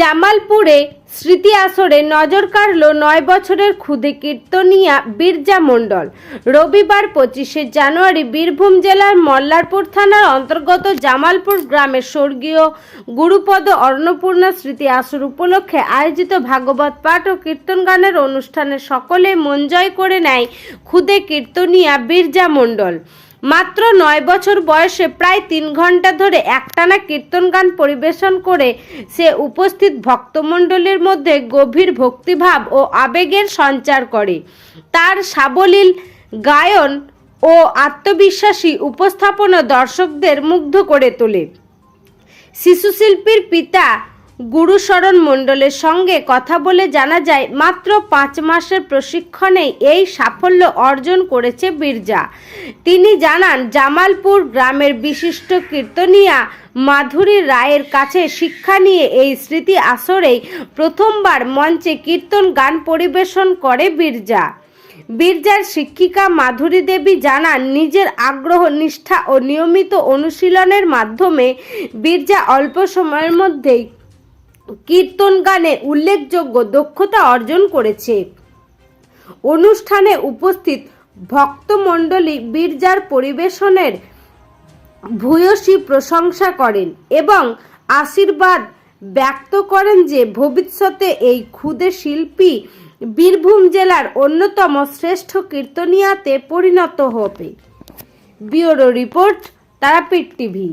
জামালপুরে স্মৃতি আসরে নজর কাড়ল নয় বছরের ক্ষুদে কীর্তনিয়া বীরজা মণ্ডল। রবিবার পঁচিশে জানুয়ারি বীরভূম জেলার মল্লারপুর থানার অন্তর্গত জামালপুর গ্রামের স্বর্গীয় গুরুপদ অন্নপূর্ণা স্মৃতি আসর উপলক্ষে আয়োজিত ভাগবত পাঠ ও কীর্তন গানের অনুষ্ঠানে সকলে মন জয় করে নেয় ক্ষুদে কীর্তনিয়া বীরজা মণ্ডল। মাত্র নয় বছর বয়সে প্রায় তিন ঘণ্টা ধরে একটানা কীর্তন গান পরিবেশন করে সে উপস্থিত ভক্তমণ্ডলীর মধ্যে গভীর ভক্তিভাব ও আবেগের সঞ্চার করে। তার সাবলীল গায়ন ও আত্মবিশ্বাসী উপস্থাপনা দর্শকদের মুগ্ধ করে তোলে। শিশুশিল্পীর পিতা গুরুশরণ মণ্ডলের সঙ্গে কথা বলে জানা যায়, মাত্র পাঁচ মাসের প্রশিক্ষণেই এই সাফল্য অর্জন করেছে বীরজা। তিনি জানান, জামালপুর গ্রামের বিশিষ্ট কীর্তনিয়া মাধুরী রায়ের কাছে শিক্ষা নিয়ে এই স্মৃতি আসরেই প্রথমবার মঞ্চে কীর্তন গান পরিবেশন করে বীরজা। বীরজার শিক্ষিকা মাধুরী দেবী জানান, নিজের আগ্রহ, নিষ্ঠা ও নিয়মিত অনুশীলনের মাধ্যমে বীরজা অল্প সময়ের মধ্যেই কীর্তন গানে উল্লেখযোগ্য দক্ষতা অর্জন করেছে। অনুষ্ঠানে উপস্থিত ভক্তমণ্ডলী বীরজার পরিবেশনের ভূয়সী প্রশংসা করেন এবং আশীর্বাদ ব্যক্ত করেন যে ভবিষ্যতে এই ক্ষুদে শিল্পী বীরভূম জেলার অন্যতম শ্রেষ্ঠ কীর্তনিয়াতে পরিণত হবে। Bureau report Tarapith TV.